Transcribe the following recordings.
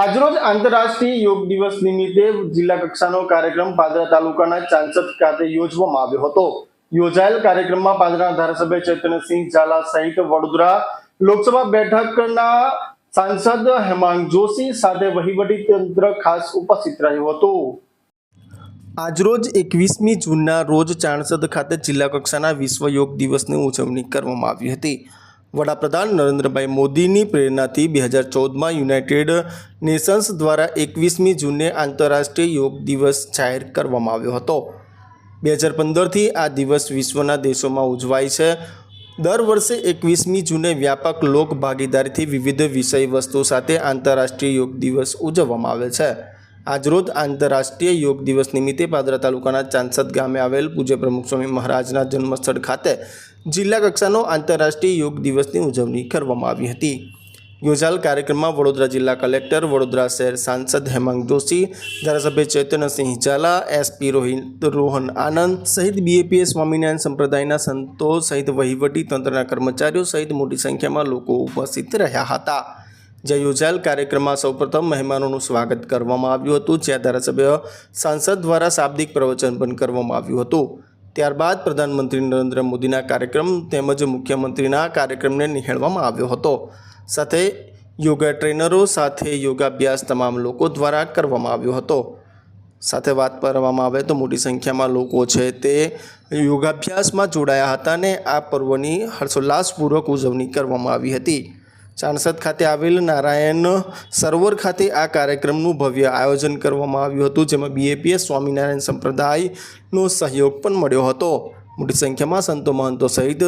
આજરોજ આંતરરાષ્ટ્રીય યોગ દિવસ નિમિત્તે જિલ્લા કક્ષાનો કાર્યક્રમ પાદરા તાલુકાના ચાંસદ ખાતે યોજવામાં આવ્યો હતો. યોજાયેલ કાર્યક્રમમાં પાદરા ધારાસભ્ય ચૈતન્યસિંહ ઝાલા સહિત વડોદરા લોકસભા બેઠકના સાંસદ હેમાંગ જોશી સાથે વહીવટી તંત્ર ખાસ ઉપસ્થિત રહ્યું હતું. આજરોજ એકવીસમી જૂનના રોજ ચાણસદ ખાતે જિલ્લા કક્ષાના વિશ્વ યોગ દિવસની ઉજવણી કરવામાં આવી હતી. વડાપ્રધાન નરેન્દ્રભાઈ મોદીની પ્રેરણાથી બે હજાર ચૌદમાં યુનાઇટેડ નેશન્સ દ્વારા એકવીસમી જૂને આંતરરાષ્ટ્રીય યોગ દિવસ જાહેર કરવામાં આવ્યો હતો. બે હજાર પંદરથી આ દિવસ વિશ્વના દેશોમાં ઉજવાય છે. દર વર્ષે એકવીસમી જૂને વ્યાપક લોક ભાગીદારીથી વિવિધ વિષય વસ્તુ સાથે આંતરરાષ્ટ્રીય યોગ દિવસ ઉજવવામાં આવે છે. આજરોજ આંતરરાષ્ટ્રીય યોગ દિવસ નિમિત્તે પાદરા તાલુકાના ચાંસદ ગામે આવેલ પૂજ્ય પ્રમુખ સ્વામી મહારાજના જન્મસ્થળ ખાતે જિલ્લા કક્ષાનો આંતરરાષ્ટ્રીય યોગ દિવસની ઉજવણી કરવામાં આવી હતી. યોજાયેલ કાર્યક્રમમાં વડોદરા જિલ્લા કલેક્ટર, વડોદરા શહેર સાંસદ હેમાંગ જોશી ધારાસભ્ય ચૈતન્યસિંહ ઝાલા, એસપી રોહિત રોહન આનંદ સહિત બીએપીએ સ્વામિનારાયણ સંપ્રદાયના સંતો સહિત વહીવટી તંત્રના કર્મચારીઓ સહિત મોટી સંખ્યામાં લોકો ઉપસ્થિત રહ્યા હતા. જ્યાં યોજાયેલ કાર્યક્રમમાં સૌપ્રથમ મહેમાનોનું સ્વાગત કરવામાં આવ્યું હતું. જ્યાં ધારાસભ્ય સાંસદ દ્વારા શાબ્દિક પ્રવચન પણ કરવામાં આવ્યું હતું. ત્યારબાદ પ્રધાનમંત્રી નરેન્દ્ર મોદીના કાર્યક્રમ તેમજ મુખ્યમંત્રીના કાર્યક્રમને નિહાળવામાં આવ્યો હતો. સાથે યોગા ટ્રેનરો સાથે યોગાભ્યાસ તમામ લોકો દ્વારા કરવામાં આવ્યો હતો. સાથે વાત કરવામાં આવે તો મોટી સંખ્યામાં લોકો છે તે યોગાભ્યાસમાં જોડાયા હતા અને આ પર્વની હર્ષોલ્લાસપૂર્વક ઉજવણી કરવામાં આવી હતી. ચાણસદ ખાતે આવેલ નારાયણ સરોવર ખાતે આ કાર્યક્રમનું ભવ્ય આયોજન કરવામાં આવ્યું હતું, જેમાં બીએપીએસ સ્વામિનારાયણ સંપ્રદાયનો સહયોગ પણ મળ્યો હતો. મોટી સંખ્યામાં સંતો મહંતો સહિત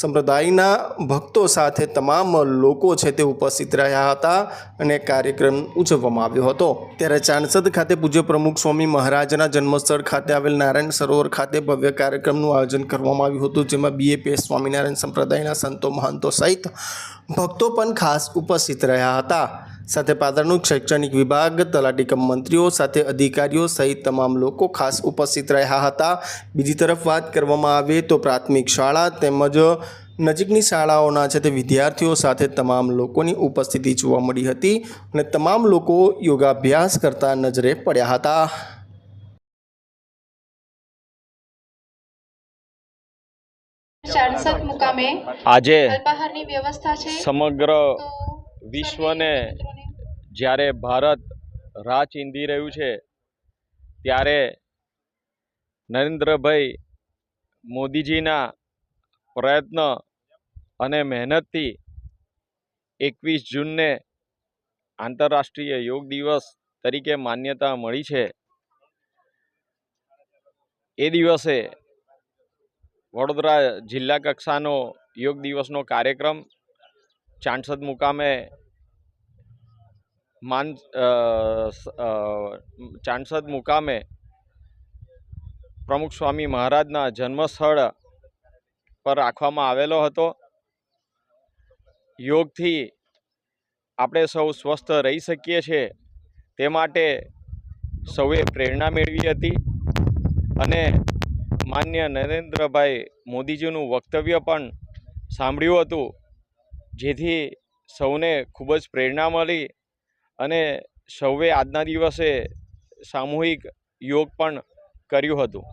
સંપ્રદાયના ભક્તો સાથે તમામ લોકો છે તે ઉપસ્થિત રહ્યા હતા અને કાર્યક્રમ ઉજવવામાં આવ્યો હતો. ત્યારે ચાણસદ ખાતે પૂજ્ય પ્રમુખ સ્વામી મહારાજના જન્મસ્થળ ખાતે આવેલ નારાયણ સરોવર ખાતે ભવ્ય કાર્યક્રમનું આયોજન કરવામાં આવ્યું હતું, જેમાં બીએપીએસ સ્વામિનારાયણ સંપ્રદાયના સંતો મહંતો સહિત ભક્તો પણ ખાસ ઉપસ્થિત રહ્યા હતા. સાથે પાદરનું શૈક્ષણિક વિભાગ તલાટી કમ મંત્રીઓ સાથે અધિકારીઓ સહિત તમામ લોકો ખાસ ઉપસ્થિત રહ્યા હતા. બીજી તરફ વાત કરવામાં આવે તો પ્રાથમિક શાળા તેમજ નજીકની શાળાઓના છે તે વિદ્યાર્થીઓ સાથે તમામ લોકોની ઉપસ્થિતિ જોવા મળી હતી અને તમામ લોકો યોગાભ્યાસ કરતા નજરે પડ્યા હતા. આજે અલ્પાહારની વ્યવસ્થા છે. સમગ્ર વિશ્વને જ્યારે ભારત રાહ ચીંધી રહ્યું છે, ત્યારે નરેન્દ્રભાઈ મોદીજીના પ્રયત્ન અને મહેનતથી એકવીસ જૂનને આંતરરાષ્ટ્રીય યોગ દિવસ તરીકે માન્યતા મળી છે. એ દિવસે વડોદરા જિલ્લા કક્ષાનો યોગ દિવસનો કાર્યક્રમ, ચાંસદ મુકામે માન ચાણસદ મુકામે પ્રમુખ સ્વામી મહારાજના જન્મસ્થળ પર રાખવામાં આવેલો હતો. યોગથી આપણે સૌ સ્વસ્થ રહી શકીએ છીએ. તે માટે સૌએ પ્રેરણા મેળવી હતી અને માન્ય નરેન્દ્રભાઈ મોદીજીનું વક્તવ્ય પણ સાંભળ્યું હતું, જેથી સૌને ખૂબ જ પ્રેરણા મળી. અને સૌએ આજના દિવસે સામૂહિક યોગ પણ કર્યું હતું.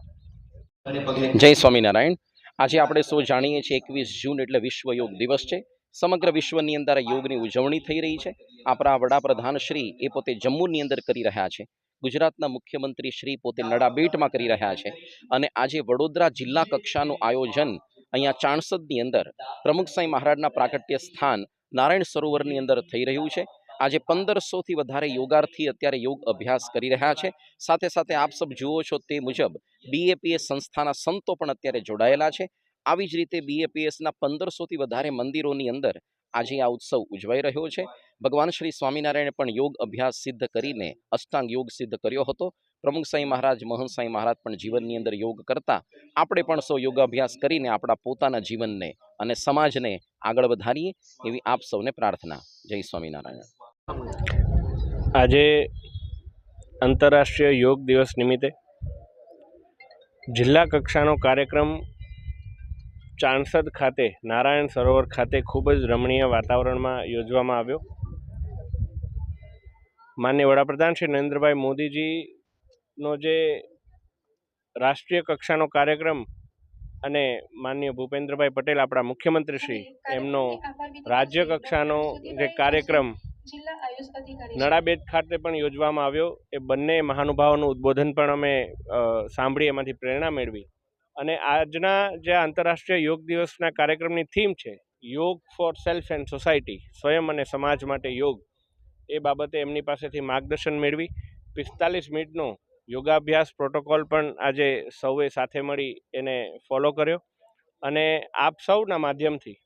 જય સ્વામિનારાયણ. આજે આપણે સૌ જાણીએ છીએ એકવીસ જૂન એટલે વિશ્વ યોગ દિવસ છે. સમગ્ર વિશ્વની અંદર યોગની ઉજવણી થઈ રહી છે. આપણા વડાપ્રધાન શ્રી એ પોતે જમ્મુની અંદર કરી રહ્યા છે. ગુજરાતના મુખ્યમંત્રી શ્રી પોતે નડાબેટમાં કરી રહ્યા છે. અને આજે વડોદરા જિલ્લા કક્ષાનું આયોજન અહીંયા ચાણસદની અંદર પ્રમુખ સાંઈ મહારાજના પ્રાકટ્ય સ્થાન નારાયણ સરોવરની અંદર થઈ રહ્યું છે. આજે પંદરસોથી વધારે યોગાર્થી અત્યારે યોગ અભ્યાસ કરી રહ્યા છે. સાથે સાથે આપ સબ જુઓ છો તે મુજબ બીએપીએસ સંસ્થાના સંતો પણ અત્યારે જોડાયેલા છે. આવી જ રીતે બીએપીએસના પંદરસોથી વધારે મંદિરોની અંદર આજે આ ઉત્સવ ઉજવાઈ રહ્યો છે. ભગવાન શ્રી સ્વામિનારાયણે પણ યોગ અભ્યાસ સિદ્ધ કરીને અષ્ટાંગ યોગ સિદ્ધ કર્યો હતો. પ્રમુખ સાંઈ મહારાજ મોહન સાંઈ મહારાજ પણ જીવનની અંદર યોગ કરતા આપણે પણ સૌ યોગાભ્યાસ કરીને આપણા પોતાના જીવનને અને સમાજને આગળ વધારીએ એવી આપ સૌને પ્રાર્થના. જય સ્વામિનારાયણ. આજે આંતરરાષ્ટ્રીય યોગ દિવસ નિમિત્તે જિલ્લા કક્ષાનો કાર્યક્રમ ચાણસદ ખાતે, નારાયણ સરોવર ખાતે ખૂબ જ રમણીય વાતાવરણમાં યોજવામાં આવ્યો. માન્ય વડાપ્રધાન શ્રી નરેન્દ્રભાઈ મોદીજીનો જે રાષ્ટ્રીય કક્ષાનો કાર્યક્રમ અને માન્ય ભૂપેન્દ્રભાઈ પટેલ આપણા મુખ્યમંત્રી શ્રી, એમનો રાજ્ય કક્ષાનો જે કાર્યક્રમ નડાબેટ ખાતે પણ યોજવામાં આવ્યો. એ બંને મહાનુભાવોનું ઉદ્બોધન પણ અમે સાંભળી, એમાંથી પ્રેરણા મેળવી. અને આજના જે આંતરરાષ્ટ્રીય યોગ દિવસના કાર્યક્રમની થીમ છે, યોગ ફોર સેલ્ફ એન્ડ સોસાયટી, સ્વયં અને સમાજ માટે યોગ. એ બાબતે એમની પાસેથી માર્ગદર્શન મેળવી. પિસ્તાલીસ મિનિટનો યોગાભ્યાસ પ્રોટોકોલ પણ આજે સૌએ સાથે મળી એને ફોલો કર્યો. અને આપ સૌના માધ્યમથી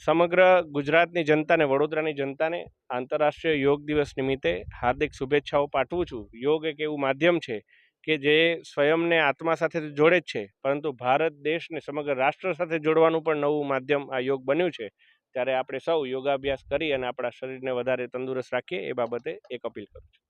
સમગ્ર ગુજરાતની જનતાને, વડોદરાની જનતાને આંતરરાષ્ટ્રીય યોગ દિવસ નિમિત્તે હાર્દિક શુભેચ્છાઓ પાઠવું છું. યોગ એક એવું માધ્યમ છે કે જે સ્વયંને આત્મા સાથે જોડે જ છે, પરંતુ ભારત દેશને સમગ્ર રાષ્ટ્ર સાથે જોડવાનું પણ નવું માધ્યમ આ યોગ બન્યું છે. ત્યારે આપણે સૌ યોગાભ્યાસ કરી અને આપણા શરીરને વધારે તંદુરસ્ત રાખીએ એ બાબતે એક અપીલ કરું છું.